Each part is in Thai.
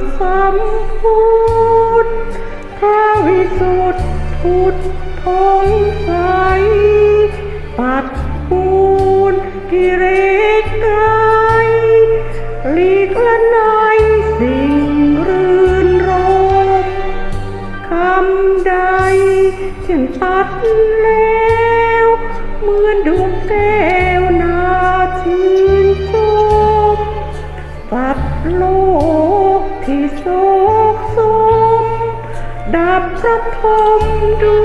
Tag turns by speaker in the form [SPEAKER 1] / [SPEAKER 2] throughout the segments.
[SPEAKER 1] ดสมพุทธพระวิสุทธิพุทธทองใส ปัดปูนกิเลสกายหลีกละนายสิ่งรื่นรมคำใดเช่นตัดแล้ว เหมือนดวงแก้ ที่โศกสมดับพระทมด้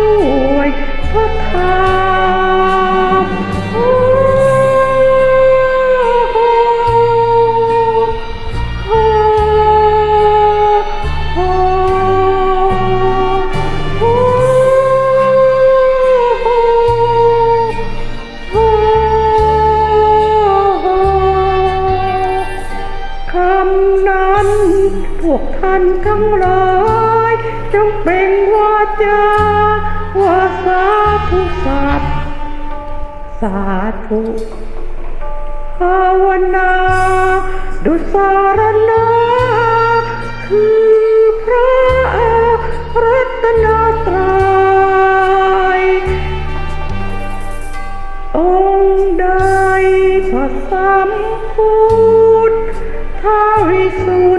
[SPEAKER 1] วย วกท่านทั้งหลายจงเป็นวาจาวาสาธุสัตว์สาธุภาวนาดุสารณาคือพระรัตนตรัยองค์ใดพระสัมพุทธท้าวิสุท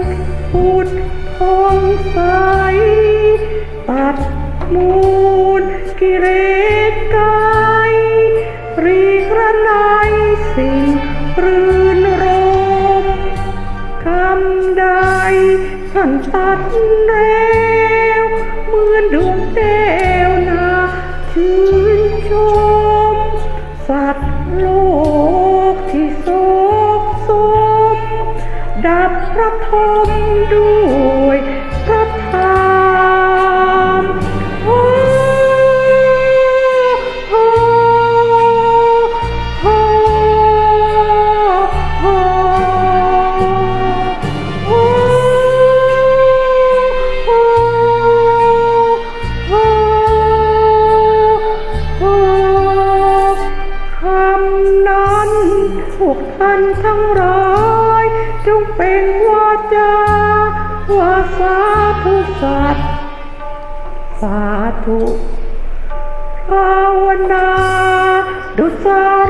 [SPEAKER 1] ำใดท่านตัดแล้วเหมือนดวงแก้วนาชื่นชม สัตว์โลกที่โศกสมดับพระทมด้ำนั้นพวกท่านทั้งร้ายจงเป็นวาจาวาสาธุสัตว์สาธุภาวนาดุสา